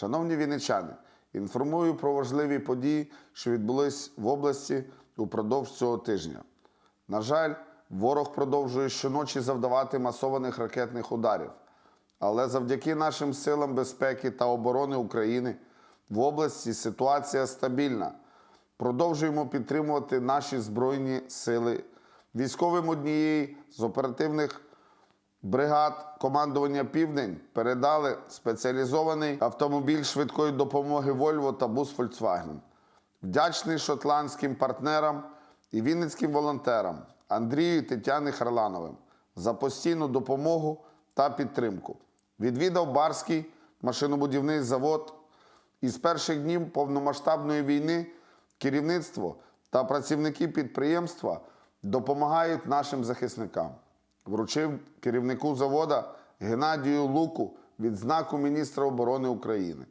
Шановні вінничани, інформую про важливі події, що відбулись в області упродовж цього тижня. На жаль, ворог продовжує щоночі завдавати масованих ракетних ударів. Але завдяки нашим силам безпеки та оборони України в області ситуація стабільна. Продовжуємо підтримувати наші збройні сили. Військовим однієї з оперативних бригад командування Південь передали спеціалізований автомобіль швидкої допомоги Volvo та бус Volkswagen. Вдячний шотландським партнерам і вінницьким волонтерам Андрію і Тетяни Харлановим за постійну допомогу та підтримку. Відвідав Барський машинобудівний завод. Із перших днів повномасштабної війни керівництво та працівники підприємства допомагають нашим захисникам. Вручив керівнику завода Геннадію Луку відзнаку міністра оборони України.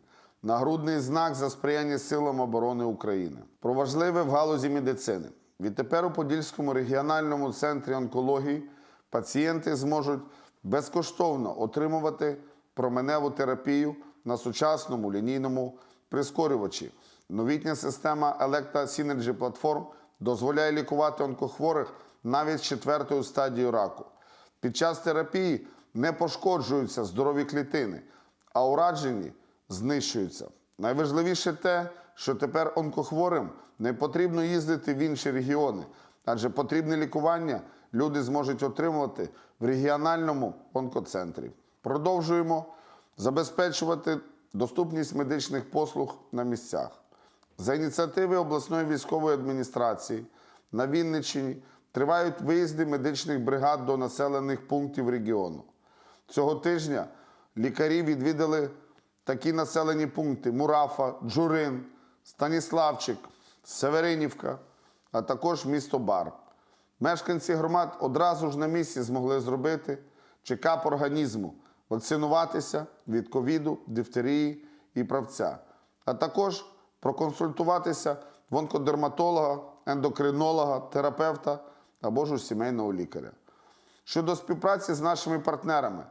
Нагрудний знак за сприяння силам оборони України. Про важливе в галузі медицини. Відтепер у Подільському регіональному центрі онкології пацієнти зможуть безкоштовно отримувати променеву терапію на сучасному лінійному прискорювачі. Новітня система Synergy Platform дозволяє лікувати онкохворих навіть з четвертою стадією раку. Під час терапії не пошкоджуються здорові клітини, а уражені знищуються. Найважливіше те, що тепер онкохворим не потрібно їздити в інші регіони, адже потрібне лікування люди зможуть отримувати в регіональному онкоцентрі. Продовжуємо забезпечувати доступність медичних послуг на місцях. За ініціативи обласної військової адміністрації на Вінниччині тривають виїзди медичних бригад до населених пунктів регіону. Цього тижня лікарі відвідали такі населені пункти: Мурафа, Джурин, Станіславчик, Северинівка, а також місто Бар. Мешканці громад одразу ж на місці змогли зробити чекап організму, вакцинуватися від ковіду, дифтерії і правця, а також проконсультуватися в онкодерматолога, ендокринолога, терапевта або ж у сімейного лікаря. Щодо співпраці з нашими партнерами,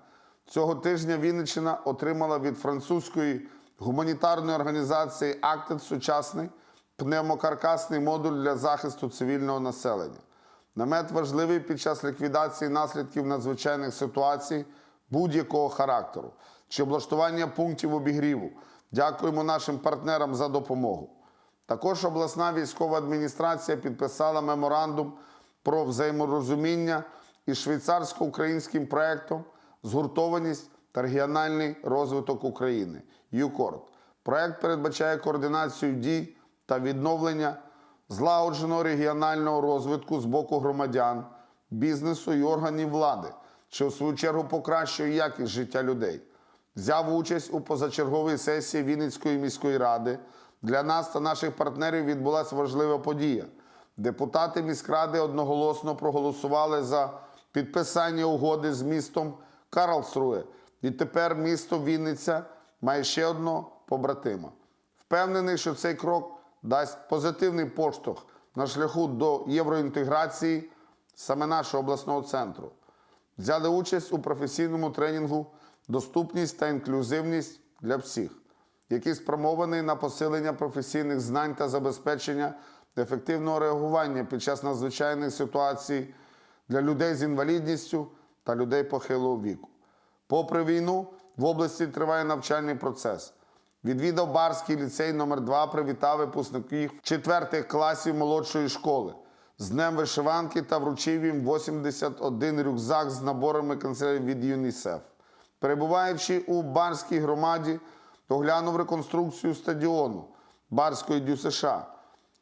цього тижня Вінниччина отримала від французької гуманітарної організації Acted сучасний пневмокаркасний модуль для захисту цивільного населення. Намет важливий під час ліквідації наслідків надзвичайних ситуацій будь-якого характеру чи облаштування пунктів обігріву. Дякуємо нашим партнерам за допомогу. Також обласна військова адміністрація підписала меморандум про взаєморозуміння із швейцарсько-українським проєктом Згуртованість та регіональний розвиток України ЮКОРД. Проєкт передбачає координацію дій та відновлення злагодженого регіонального розвитку з боку громадян, бізнесу і органів влади, що в свою чергу покращує якість життя людей. Взяв участь у позачерговій сесії Вінницької міської ради. Для нас та наших партнерів відбулася важлива подія. Депутати міськради одноголосно проголосували за підписання угоди з містом Карлсруе. І тепер місто Вінниця має ще одного побратима. Впевнений, що цей крок дасть позитивний поштовх на шляху до євроінтеграції саме нашого обласного центру. Взяли участь у професійному тренінгу Доступність та інклюзивність для всіх, який спрямований на посилення професійних знань та забезпечення ефективного реагування під час надзвичайних ситуацій для людей з інвалідністю та людей похилого віку. Попри війну, в області триває навчальний процес. Відвідав Барський ліцей номер 2 привітав випускників четвертих класів молодшої школи з Днем вишиванки та вручив їм 81 рюкзак з наборами канцелярів від ЮНІСЕФ. Перебуваючи у Барській громаді, оглянув реконструкцію стадіону Барської дю США.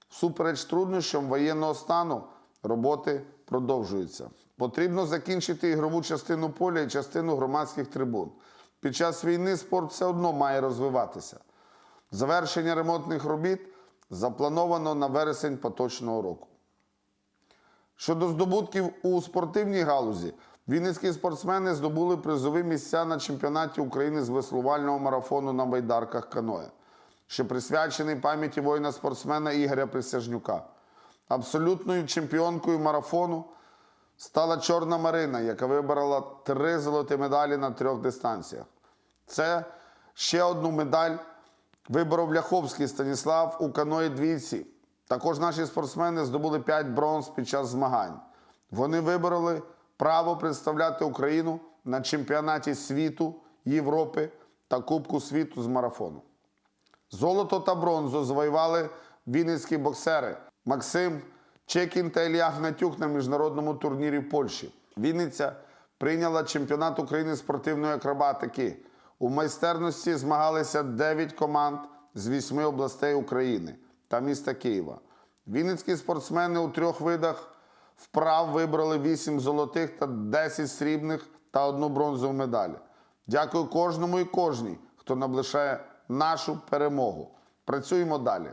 Всупереч труднощам воєнного стану роботи продовжуються. Потрібно закінчити ігрову частину поля і частину громадських трибун. Під час війни спорт все одно має розвиватися. Завершення ремонтних робіт заплановано на вересень поточного року. Щодо здобутків у спортивній галузі, вінницькі спортсмени здобули призові місця на чемпіонаті України з веслувального марафону на байдарках каноє, що присвячений пам'яті воїна-спортсмена Ігоря Присяжнюка. Абсолютною чемпіонкою марафону стала Чорна Марина, яка вибрала три золоті медалі на трьох дистанціях. Це ще одну медаль Виборов Ляховський Станіслав у каної двійці. Також наші спортсмени здобули 5 бронз під час змагань. Вони вибороли право представляти Україну на чемпіонаті світу, Європи та Кубку світу з марафону. Золото та бронзу завоювали вінницькі боксери Максим Чекін та Ілля Гнатюк на міжнародному турнірі в Польщі. Вінниця прийняла чемпіонат України спортивної акробатики. У майстерності змагалися 9 команд з 8 областей України та міста Києва. Вінницькі спортсмени у трьох видах вправ вибрали 8 золотих та 10 срібних та одну бронзову медаль. Дякую кожному і кожній, хто наближає нашу перемогу. Працюємо далі.